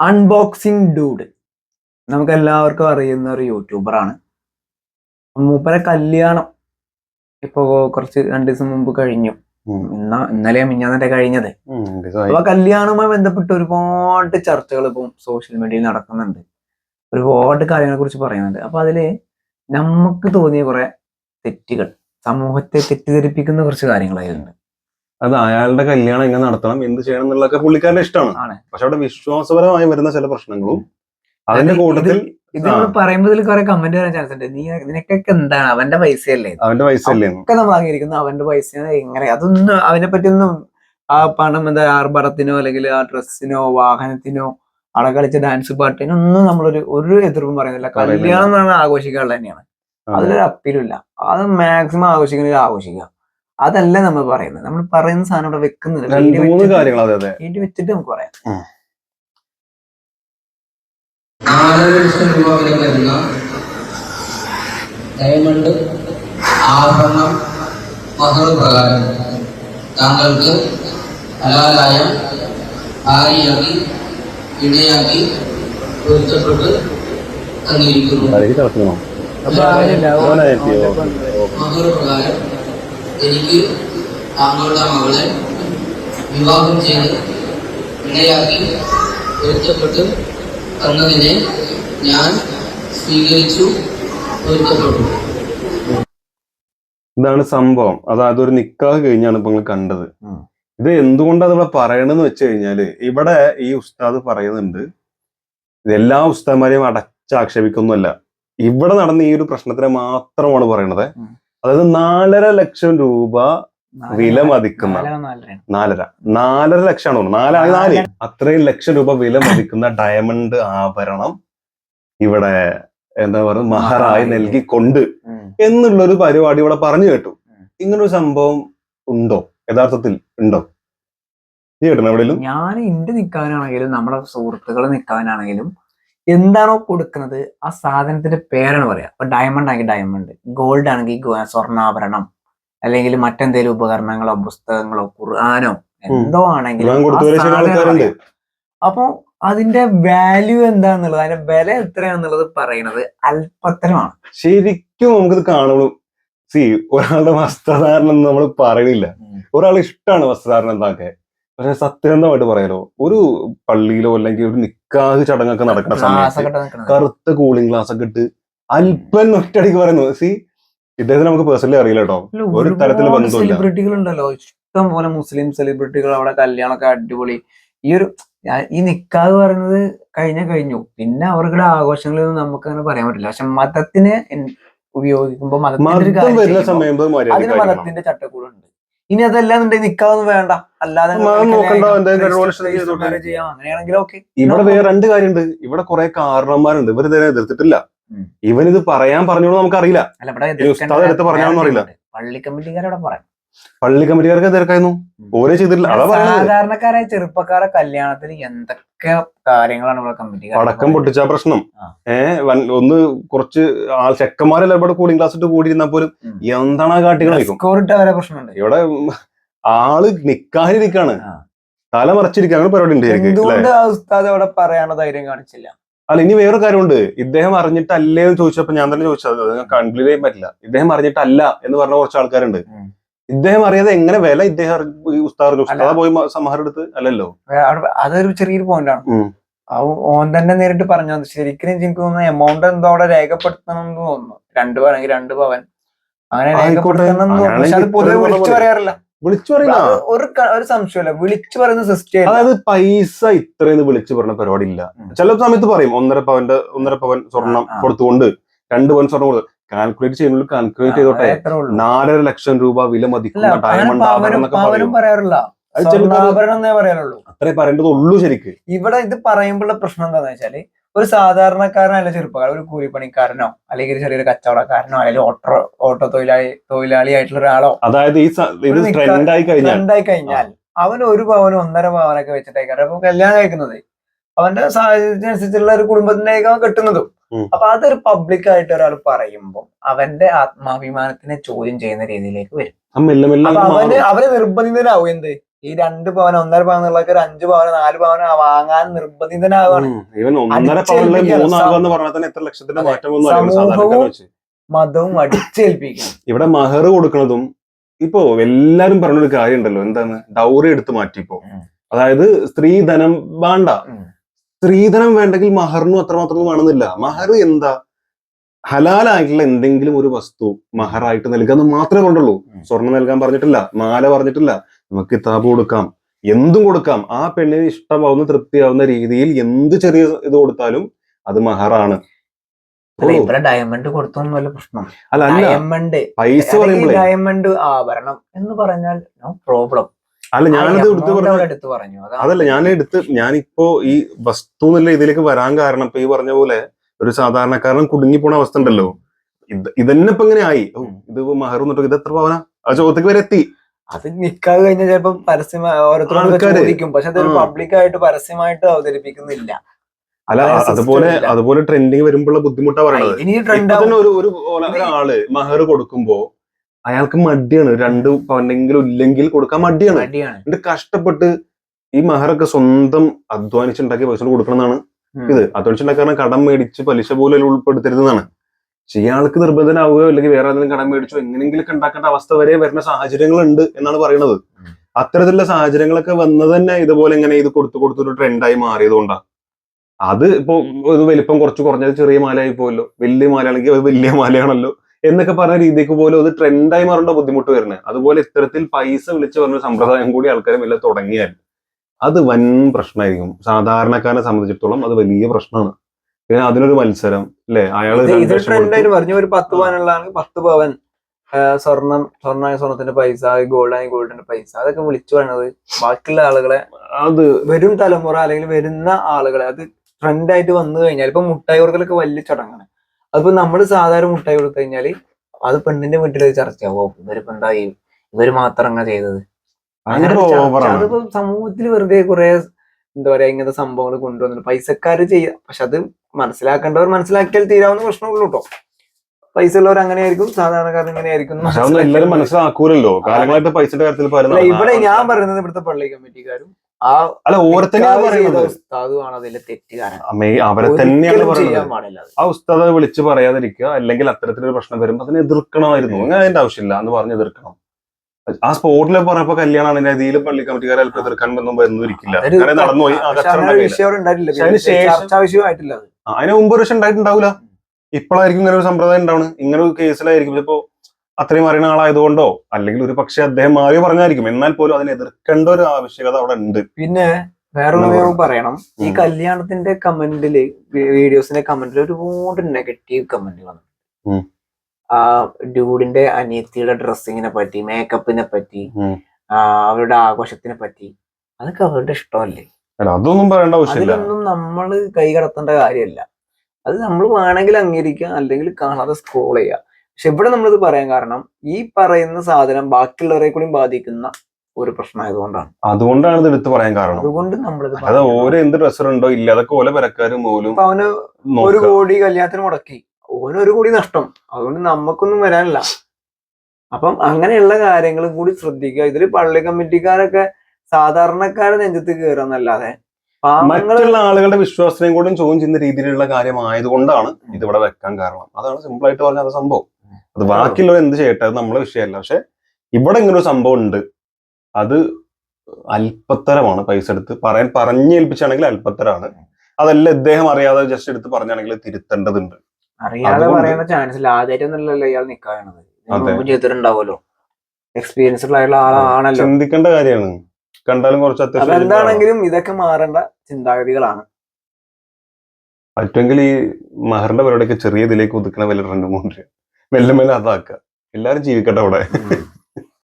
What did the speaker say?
Unboxing dude നമുക്ക് എല്ലാവർക്കും അറിയുന്ന ഒരു യൂട്യൂബറാണ് മൂപ്പരെ കല്യാണം ഇപ്പോ കുറച്ച് രണ്ടു ദിവസം മുമ്പ് കഴിഞ്ഞു. ഇന്ന ഇന്നലെ മിഞ്ഞാന്നെ കഴിഞ്ഞത്. അപ്പൊ കല്യാണവുമായി ബന്ധപ്പെട്ട് ഒരുപാട് ചർച്ചകൾ ഇപ്പം സോഷ്യൽ മീഡിയയിൽ നടക്കുന്നുണ്ട്. ഒരുപാട് കാര്യങ്ങളെ കുറിച്ച് പറയുന്നുണ്ട്. അപ്പൊ അതിൽ നമുക്ക് തോന്നിയ കുറെ തെറ്റുകൾ സമൂഹത്തെ തെറ്റിദ്ധരിപ്പിക്കുന്ന കുറച്ച് കാര്യങ്ങളായിരുന്നു അത് അയാളുടെ കല്യാണം എങ്ങനെ നടത്തണം എന്ത് ചെയ്യണം എന്നുള്ളതൊക്കെ പുള്ളിക്കാരുടെ ഇഷ്ടമാണ്. പക്ഷെ അവിടെ വിശ്വാസപരമായി വരുന്ന ചില പ്രശ്നങ്ങളും അതിന്റെ കൂട്ടത്തിൽ ഇത് പറയുമ്പോൾ കുറെ കമന്റ് വരാൻ ചാൻസ് ഉണ്ട്. നീ നിനക്കൊക്കെ എന്താണ്? അവന്റെ പൈസയല്ലേ? അവന്റെ പൈസ അല്ലേ ഒക്കെ നമ്മൾ അംഗീകരിക്കുന്നു അവന്റെ പൈസ എങ്ങനെ? അതൊന്നും അവനെ പറ്റിയൊന്നും ആ പണം എന്താ ആർഭടത്തിനോ അല്ലെങ്കിൽ ആ ഡ്രസ്സിനോ വാഹനത്തിനോ അവിടെ കളിച്ച ഡാൻസ് പാട്ടിനോ ഒന്നും നമ്മളൊരു ഒരു എതിർപ്പും പറയുന്നില്ല. കല്യാണം എന്ന് പറഞ്ഞാൽ ആഘോഷിക്കാനുള്ള തന്നെയാണ്. അതിലൊരു അപ്പീലില്ല അത് മാക്സിമം ആഘോഷിക്കണമെങ്കിൽ ആഘോഷിക്കുക അതല്ല നമ്മൾ പറയുന്നത്. നമ്മൾ പറയുന്ന സാധനം ഇവിടെ വെക്കുന്നില്ല. മൂന്ന് വെച്ചിട്ട് നമുക്ക് പറയാം നാലര ലക്ഷം രൂപ വില വരുന്ന ഡയമണ്ട് ആഭരണം മഹർ പ്രകാരം താങ്കൾക്ക് ഹലാലായ ഭാര്യയാക്കി ഇണയാക്കി പൊരുത്തപ്പെട്ട് തന്നിരിക്കുന്നു? മഹർ പ്രകാരം എനിക്ക് താങ്കളുടെ മകളെ വിവാഹം ചെയ്ത് ഇണയാക്കി പൊരുത്തപ്പെട്ട് തന്നതിനെ ഞാൻ സ്വീകരിച്ചു പൊരുത്തപ്പെട്ടു. ഇതാണ് സംഭവം. അതായത് ഒരു നിക്കാഹ് കഴിഞ്ഞാണ് ഇപ്പൊ നിങ്ങൾ കണ്ടത്. ഇത് എന്തുകൊണ്ടാണ് ഇവിടെ പറയണെന്ന് വെച്ച് കഴിഞ്ഞാൽ ഇവിടെ ഈ ഉസ്താദ് പറയുന്നുണ്ട് ഇത് എല്ലാ ഉസ്താദ്മാരെയും അടച്ചാക്ഷേപിക്കൊന്നുമല്ല. ഇവിടെ നടന്ന ഈ ഒരു പ്രശ്നത്തിനെ മാത്രമാണ് പറയണത്. അതായത് നാലര ലക്ഷം രൂപ വില മതിക്കുന്ന നാലര. നാലര. ലക്ഷമാണ് തോന്നുന്നു. നാലാണ് നാല്. അത്രയും ലക്ഷം രൂപ വില മതിക്കുന്ന ഡയമണ്ട് ആഭരണം ഇവിടെ എന്താ പറയുക മഹറായി. നൽകിക്കൊണ്ട് എന്നുള്ളൊരു എന്നുള്ള ഒരു പരിപാടി ഇവിടെ പറഞ്ഞു കേട്ടു. ഇങ്ങനൊരു സംഭവം ഉണ്ടോ? യഥാർത്ഥത്തിൽ ഉണ്ടോ? ഞാൻ എന്റെ നിൽക്കാനാണെങ്കിലും നമ്മുടെ സുഹൃത്തുക്കൾ നിൽക്കാനാണെങ്കിലും എന്താണോ കൊടുക്കുന്നത് ആ സാധനത്തിന്റെ പേരാണ് പറയാ. ഇപ്പൊ ഡയമണ്ട് ആണെങ്കിൽ ഡയമണ്ട് ഗോൾഡ് ആണെങ്കിൽ സ്വർണാഭരണം അല്ലെങ്കിൽ മറ്റെന്തെങ്കിലും ഉപകരണങ്ങളോ പുസ്തകങ്ങളോ ഖുർആാനോ എന്തോ ആണെങ്കിലും. അപ്പൊ അതിന്റെ വാല്യൂ എന്താന്നുള്ളത് അതിന്റെ വില എത്രയാന്നുള്ളത് പറയുന്നത് അല്പത്തരമാണ്. ശരിക്കും നമുക്കിത് കാണുള്ളൂ സി ഒരാളുടെ വസ്ത്രധാരണം നമ്മൾ പറയണില്ല. ഉം. ഒരാൾ ഇഷ്ടമാണ് വസ്ത്രധാരണം എന്താക്കെ പക്ഷെ സത്യസന്ധമായിട്ട് പറയാലോ? ഒരു പള്ളിയിലോ അല്ലെങ്കിൽ ഒരു നിക്കാഹ് ചടങ്ങൊക്കെ നടക്കുന്ന സമയത്ത് കറുത്ത കൂളിംഗ് ഗ്ലാസ് ഒക്കെ ഇട്ട് അല്പം ഒറ്റടിക്ക് പറയുന്നു. സി ഇദ്ദേഹത്തിന് നമുക്ക് പേഴ്സണലി അറിയില്ല കേട്ടോ. ഒരു തരത്തിൽ സെലിബ്രിറ്റികളുണ്ടല്ലോ സെലിബ്രിറ്റികൾ ഉണ്ടല്ലോ. ഇഷ്ടം പോലെ മുസ്ലിം സെലിബ്രിറ്റികൾ അവിടെ കല്യാണമൊക്കെ അടിപൊളി. ഈ ഒരു ഈ നിക്കാഹ് പറയുന്നത് കഴിഞ്ഞ കഴിഞ്ഞു. പിന്നെ അവരുടെ ആഘോഷങ്ങളിൽ നിന്ന് നമുക്ക് അങ്ങനെ പറയാൻ പറ്റില്ല. പക്ഷെ മതത്തിനെ ഉപയോഗിക്കുമ്പോൾ ഉപയോഗിക്കുമ്പോ മതത്തിന്റെ ഒരു കാര്യം അതിന് മതത്തിന്റെ ചട്ടക്കൂടുണ്ട്. ഇനി അതെല്ലാം എന്നുണ്ടെങ്കിൽ നിക്കാവൊന്നും വേണ്ട. അല്ലാതെ അങ്ങനെയാണെങ്കിൽ ഓക്കെ ഇവിടെ വേറെ രണ്ട് കാര്യമുണ്ട്. ഇവിടെ കുറെ കാരണന്മാരുണ്ട് ഇവർ ഇതിനെ എതിർത്തിട്ടില്ല. ഇവനിത് ഇവൻ ഇത് പറയാൻ പറഞ്ഞോളൂ നമുക്കറിയില്ല. എടുത്ത് പറഞ്ഞാണെന്ന് അറിയില്ല. പള്ളി പറയാം. പള്ളി കമ്മിറ്റിക്കാർക്ക് തിരക്കായിരുന്നു. ഓരോ ചെയ്തിട്ടില്ല. അതാ പറയുന്നത് സാധാരണക്കാരായ ചെറുപ്പക്കാരെ കല്യാണത്തിന് എന്തൊക്കെ കാര്യങ്ങളാണ് ഇവിടെ കമ്മിറ്റി പടക്കം പൊട്ടിച്ച പ്രശ്നം. ഏഹ് ഒന്ന് കുറച്ച് ആൾ ചെക്കന്മാരെല്ലാം ഇവിടെ കൂളിംഗ് ക്ലാസ് ഇട്ട് കൂടിയിരുന്ന പോലും. എന്താണ് ആ കാട്ടികളായിരിക്കും സ്കോറിട്ട വരെ പ്രശ്നമുണ്ട്. ഇവിടെ ആൾ നിക്കാനിരിക്കാണ്. തല മറച്ചിരിക്കാൻ അങ്ങനെ പരിപാടി ഉണ്ട് ഉസ്താദ് അവിടെ പറയാനുള്ള ധൈര്യം കാണിച്ചില്ല? അല്ല ഇനി വേറെ കാര്യമുണ്ട്. ഇദ്ദേഹം അറിഞ്ഞിട്ടല്ലേ എന്ന് ചോദിച്ചപ്പോ ഞാൻ തന്നെ ചോദിച്ചത്. അത് കൺക്ലൂഡ് ചെയ്യാൻ പറ്റില്ല. ഇദ്ദേഹം അറിഞ്ഞിട്ടല്ല എന്ന് പറഞ്ഞ കുറച്ച് ആൾക്കാരുണ്ട്. ഇദ്ദേഹം അറിയാതെ എങ്ങനെ വില ഇദ്ദേഹം ഉസ്താദ് പോയി സമാഹരം എടുത്ത് അല്ലല്ലോ? അതൊരു ചെറിയൊരു പോയിന്റ് ആണ്. ഓൻ തന്നെ നേരിട്ട് പറഞ്ഞു ശരിക്കും എനിക്ക് തോന്നുന്നു എമൗണ്ട് എന്തോ അവിടെ രേഖപ്പെടുത്തണം എന്ന് തോന്നുന്നു. രണ്ടു പവൻ രണ്ട് പവൻ. അങ്ങനെ രേഖപ്പെടുത്തണം പൊതുവെ വിളിച്ചു പറയാറില്ല. വിളിച്ചു പറയുന്ന ഒരു ഒരു സംശയമില്ല വിളിച്ചു പറയുന്ന സിസ്റ്റം അതായത് പൈസ ഇത്രയെന്ന് വിളിച്ചു പറഞ്ഞ പരിപാടി ഇല്ല. ചില സമയത്ത് പറയും ഒന്നര പവന്റെ ഒന്നര പവൻ സ്വർണം. കൊടുത്തുകൊണ്ട് രണ്ട് പവൻ സ്വർണം കൊടുത്തു. കാൽക്കുലേറ്റ് ചെയ്യുന്നുള്ളൂ കാൽക്കുലേറ്റ് ചെയ്തോട്ടെ. നാലര ലക്ഷം രൂപ വില മതിക്കുന്ന ഡയമണ്ട് ആഭരണം പറയാറില്ല. അത്രേ പറയേണ്ടതുള്ളൂ ശരിക്ക്. ഇവിടെ ഇത് പറയുമ്പോഴുള്ള പ്രശ്നം എന്താന്ന് വെച്ചാൽ ഒരു സാധാരണക്കാരനല്ല ചെറുപ്പക്കാരൻ ഒരു കൂലിപ്പണിക്കാരനോ അല്ലെങ്കിൽ ചെറിയൊരു കച്ചവടക്കാരനോ അല്ലെങ്കിൽ ഓട്ടോ ഓട്ടോ തൊഴിലാളി തൊഴിലാളി ആയിട്ടുള്ള ഒരാളോ അതായത് ഈ ട്രെൻഡായി കഴിഞ്ഞാൽ. അവൻ ഒരു പവനും ഒന്നര പവനൊക്കെ വെച്ചിട്ടേക്കാരം അപ്പൊ കല്യാണം കഴിക്കുന്നത്. അവന്റെ സാഹചര്യത്തിനനുസരിച്ചുള്ള ഒരു കുടുംബത്തിന്റെ കിട്ടുന്നതും. അപ്പൊ അതൊരു പബ്ലിക് ആയിട്ട് ഒരാൾ പറയുമ്പോൾ അവന്റെ ആത്മാഭിമാനത്തിനെ ചോദ്യം ചെയ്യുന്ന രീതിയിലേക്ക് വരും. അപ്പൊ അവന് അവർ നിർബന്ധിതനാവും എന്ത്? ഈ രണ്ട് പവന ഒന്നര പവൻ എന്നുള്ളതൊക്കെ ഒരു അഞ്ചു പവന നാല് പവന വാങ്ങാൻ നിർബന്ധിതനാവാണ്. സമൂഹവും മതവും അടിച്ചേൽപ്പിക്കണം ഇവിടെ മഹർ കൊടുക്കുന്നതും ഇപ്പോ എല്ലാരും പറഞ്ഞൊരു കാര്യം ഉണ്ടല്ലോ എന്താണ് ഡൗറി എടുത്ത് മാറ്റിപ്പോ. അതായത് സ്ത്രീധനം വേണ്ട. സ്ത്രീധനം വേണ്ടെങ്കിൽ മഹറിനും അത്രമാത്രം വേണമെന്നില്ല. മഹർ എന്താ? ഹലാലായിട്ടുള്ള എന്തെങ്കിലും ഒരു വസ്തു മഹറായിട്ട് നൽകാന്ന് മാത്രമേ പറഞ്ഞുള്ളൂ. സ്വർണം നൽകാൻ പറഞ്ഞിട്ടില്ല മാല പറഞ്ഞിട്ടില്ല നമുക്ക് കിതാബ് കൊടുക്കാം എന്തും കൊടുക്കാം. ആ പെണ്ണിന് ഇഷ്ടമാവുന്ന തൃപ്തിയാവുന്ന രീതിയിൽ എന്ത് ചെറിയ ഇത് കൊടുത്താലും അത് മഹറാണ്. ഇവിടെ ഡയമണ്ട് കൊടുത്തൊന്നും വല്ല പ്രശ്നം അല്ല ഡയമണ്ട് പൈസ ഡയമണ്ട് ആഭരണം എന്ന് പറഞ്ഞാൽ നോ പ്രോബ്ലം അല്ല ഞാനത് എടുത്ത് പറഞ്ഞു പറഞ്ഞു. അതല്ല ഞാൻ എടുത്ത് ഞാനിപ്പോ ഈ വസ്തു എന്നുള്ള ഇതിലേക്ക് വരാൻ കാരണം ഇപ്പൊ ഈ പറഞ്ഞ പോലെ ഒരു സാധാരണക്കാരൻ കുടുങ്ങി പോണ അവസ്ഥ ഉണ്ടല്ലോ. ഇത് ഇതന്നെ ഇപ്പൊ ഇങ്ങനെ ആയി. ഇത് മഹർ എന്നിട്ട് ഇത് എത്ര പവന? ആ ചോദ്യത്തേക്ക് വരെ എത്തി. അത് നിക്കാതെ കഴിഞ്ഞാൽ ചിലപ്പോ പരസ്യം ഓരോരുത്തരും പക്ഷെ അതൊരു. പബ്ലിക്കായിട്ട് പരസ്യമായിട്ട് അവതരിപ്പിക്കുന്നില്ല. അല്ല അതുപോലെ അതുപോലെ ട്രെൻഡിങ് വരുമ്പോഴുള്ള ബുദ്ധിമുട്ടാ പറയുന്നത് ഒരു ഒരാൾ മഹർ കൊടുക്കുമ്പോ അയാൾക്ക് മടിയാണ്. രണ്ട് പവനെങ്കിലും ഇല്ലെങ്കിൽ കൊടുക്കാൻ മടിയാണ്. എന്നിട്ട് കഷ്ടപ്പെട്ട് ഈ മഹറൊക്കെ സ്വന്തം അധ്വാനിച്ചുണ്ടാക്കിയ പൈസ കൊടുക്കണമെന്നാണ്. ഇത്. അധ്വാനിച്ചുണ്ടാക്കാൻ കടം മേടിച്ച് പലിശ പോലെ ഉൾപ്പെടുത്തരുതെന്നാണ്. ഇയാൾക്ക് നിർബന്ധനാവുകയോ അല്ലെങ്കിൽ വേറെ ഏതെങ്കിലും കടം മേടിച്ചോ എങ്ങനെയെങ്കിലും ഉണ്ടാക്കേണ്ട അവസ്ഥ വരെ വരുന്ന സാഹചര്യങ്ങളുണ്ട് എന്നാണ് പറയുന്നത്. അത്തരത്തിലുള്ള സാഹചര്യങ്ങളൊക്കെ വന്നത് തന്നെ ഇതുപോലെ ഇങ്ങനെ ഇത് കൊടുത്തു കൊടുത്തൊരു ട്രെൻഡായി മാറിയതുകൊണ്ടാണ് അത് ഇപ്പോ ഒരു വലിപ്പം കുറച്ച് കുറഞ്ഞത് ചെറിയ മാലയായി പോയല്ലോ. വലിയ മാലയാണെങ്കിൽ അത് വലിയ മാലയാണല്ലോ. എന്നൊക്കെ പറഞ്ഞ രീതിക്ക് പോലും അത് ട്രെൻഡായി മാറേണ്ട ബുദ്ധിമുട്ട് വരുന്നത് അതുപോലെ ഇത്തരത്തിൽ പൈസ വിളിച്ച് പറഞ്ഞ സമ്പ്രദായം കൂടി ആൾക്കാർ വല്ല തുടങ്ങിയാൽ അത് വൻ പ്രശ്നമായിരിക്കും. സാധാരണക്കാരനെ സംബന്ധിച്ചിടത്തോളം അത് വലിയ പ്രശ്നമാണ്. പിന്നെ അതിനൊരു മത്സരം അല്ലെ കൊടുത്തു. പറഞ്ഞു ഒരു പത്ത് പവനുള്ളതാണെങ്കിൽ പത്ത് പവൻ സ്വർണം സ്വർണ സ്വർണത്തിന്റെ പൈസ ഗോൾഡ് ആയി ഗോൾഡിന്റെ പൈസ അതൊക്കെ വിളിച്ചു പറയുന്നത് ബാക്കിയുള്ള ആളുകളെ അത് വരും തലമുറ അല്ലെങ്കിൽ വരുന്ന ആളുകളെ അത് ട്രെൻഡായിട്ട് വന്നു കഴിഞ്ഞാൽ ഇപ്പൊ മുട്ടായി വർക്കലൊക്കെ വലിയ ചടങ്ങാണ്. അതിപ്പോ നമ്മൾ സാധാരണ മുട്ടായി കൊടുത്തു കഴിഞ്ഞാൽ അത് പെണ്ണിന്റെ വീട്ടിൽ ചർച്ചയാവും ഇവരിപ്പോ എന്താ ഈ ഇവർ മാത്രം അങ്ങനെ ചെയ്തത്. അതിപ്പോ സമൂഹത്തിൽ വെറുതെ കുറെ എന്താ പറയാ ഇങ്ങനത്തെ സംഭവങ്ങൾ കൊണ്ടുവന്നിട്ട് പൈസക്കാര് ചെയ്യാം പക്ഷെ അത് മനസ്സിലാക്കേണ്ടവർ മനസ്സിലാക്കിയാൽ തീരാവുന്ന പ്രശ്നമുള്ളൂ കേട്ടോ പൈസ ഉള്ളവർ അങ്ങനെയായിരിക്കും സാധാരണക്കാർ ഇങ്ങനെയായിരിക്കും എല്ലാവരും മനസ്സിലാക്കൂലല്ലോ. കാലങ്ങളായിട്ട് പൈസയുടെ കാര്യത്തിൽ ഇവിടെ ഞാൻ പറയുന്നത് ഇവിടുത്തെ പള്ളി കമ്മിറ്റിക്കാരും ആ അല്ല ഓരോരുത്തരെയാണ് അതിലെ അവരെ തന്നെയാണ് പറയുന്നത്. ആ ഉസ്താദ് വിളിച്ച് പറയാതിരിക്കുക അല്ലെങ്കിൽ അത്തരത്തിലൊരു പ്രശ്നം വരുമ്പോൾ അതിനെ എതിർക്കണമായിരുന്നു. അങ്ങനെ അതിന്റെ ആവശ്യമില്ല എന്ന് പറഞ്ഞ് എതിർക്കണം. ആ സ്പോട്ടിൽ പറഞ്ഞപ്പോ കല്യാണമാണ് രീതിയിൽ പള്ളി കമ്മിറ്റിക്കാരെ അല്പം എതിർക്കാൻ ഒന്നും വരുന്നിരിക്കില്ല നടന്നുപോയി പക്ഷെ പക്ഷെ അതിന് മുമ്പ് ഒരു വർഷം ഉണ്ടായിട്ടുണ്ടാവില്ല ഇപ്പോഴായിരിക്കും ഇങ്ങനെ ഒരു സമ്പ്രദായം ഉണ്ടാവണം. ഇങ്ങനെ ഒരു കേസിലായിരിക്കും. ചിലപ്പോ അത്രയും അറിയുന്ന ആളായതുകൊണ്ടോ? അല്ലെങ്കിൽ ഒരു പക്ഷെ അദ്ദേഹം മാറി പറഞ്ഞായിരിക്കും. എന്നാൽ പോലും അതിനെ എതിർക്കേണ്ട ഒരു ആവശ്യകത അവിടെ ഉണ്ട്. പിന്നെ വേറൊരു നിയമം പറയണം. ഈ. കല്യാണത്തിന്റെ കമന്റിൽ വീഡിയോസിന്റെ കമന്റിൽ ഒരുപാട് നെഗറ്റീവ് കമന്റ് വന്നു ആ ഡ്യൂഡിന്റെ അനിയത്തിയുടെ ഡ്രസ്സിങ്ങിനെ പറ്റി മേക്കപ്പിനെ പറ്റി അവരുടെ ആഘോഷത്തിനെ പറ്റി അതൊക്കെ അവരുടെ ഇഷ്ടമല്ലേ? അതൊന്നും പറയേണ്ട ആവശ്യമില്ല. അതൊന്നും നമ്മൾ കൈ കടത്തേണ്ട കാര്യമല്ല. അത് നമ്മൾ വേണമെങ്കിൽ അംഗീകരിക്കാം അല്ലെങ്കിൽ കാണാതെ സ്ക്രോൾ ചെയ്യാം പക്ഷെ ഇവിടെ നമ്മളിത് പറയാൻ കാരണം ഈ പറയുന്ന സാധനം ബാക്കിയുള്ളവരെ കൂടി ബാധിക്കുന്ന ഒരു പ്രശ്നമായതുകൊണ്ടാണ്. അതുകൊണ്ടാണ് ഇത് എടുത്ത് പറയാൻ കാരണം. അതുകൊണ്ട് നമ്മൾ അത്. ഓരോ എന്ത് ഡ്രസ്സർ ഉണ്ടോ ഇല്ല അതൊക്കെ ഓല പെരക്കാരും പോലും അവന് ഒരു കോടി കല്യാണത്തിന് മുടക്കി. ഓന് ഒരു കോടി നഷ്ടം. അതുകൊണ്ട് നമുക്കൊന്നും വരാനില്ല. അപ്പം അങ്ങനെയുള്ള കാര്യങ്ങളും കൂടി ശ്രദ്ധിക്കുക. ഇതിൽ പള്ളി കമ്മിറ്റിക്കാരൊക്കെ സാധാരണക്കാരെ നെഞ്ചത്ത് കയറാന്നല്ലാതെ മറ്റുള്ള ആളുകളുടെ വിശ്വാസത്തെയും കൂടെ ചോദ്യം ചെയ്യുന്ന രീതിയിലുള്ള കാര്യമായതുകൊണ്ടാണ് ഇത് ഇവിടെ വെക്കാൻ കാരണം. അതാണ് സിമ്പിൾ ആയിട്ട് പറഞ്ഞ സംഭവം. അത് ബാക്കിയുള്ളവർ എന്ത് ചെയ്യട്ടെ അത് നമ്മളെ വിഷയമല്ല. പക്ഷെ ഇവിടെ ഇങ്ങനെ ഒരു സംഭവം ഉണ്ട്. അത് അല്പത്തരമാണ് പൈസ എടുത്ത്. പറയാൻ പറഞ്ഞേൽപ്പിച്ചാണെങ്കിൽ അല്പത്തരാണ്. അതല്ല ഇദ്ദേഹം അറിയാതെ ജസ്റ്റ് എടുത്ത് പറഞ്ഞാണെങ്കിൽ തിരുത്തേണ്ടതുണ്ട്. അറിയാതെ പറയുന്ന ചാൻസ് ഇല്ല. ഇയാൾ നിൽക്കാണത് ചെയ്തിട്ടുണ്ടാവുമല്ലോ. എക്സ്പീരിയൻസ്ഡ് ആയിട്ടുള്ള ആളാണല്ലോ. ചിന്തിക്കേണ്ട കാര്യമാണ്. കണ്ടാലും കുറച്ച് അത്യാവശ്യം എന്താണെങ്കിലും ഇതൊക്കെ മാറേണ്ട ചിന്താഗതികളാണ്. പറ്റുമെങ്കിൽ ഈ മഹറിന്റെ പരിപാടിയൊക്കെ ചെറിയ ഇതിലേക്ക് ഒതുക്കണ വലിയ രണ്ട് മൂന്ന് മെല്ലെ മെല്ലെ അതാക്കുക. എല്ലാരും ജീവിക്കട്ടെ അവിടെ.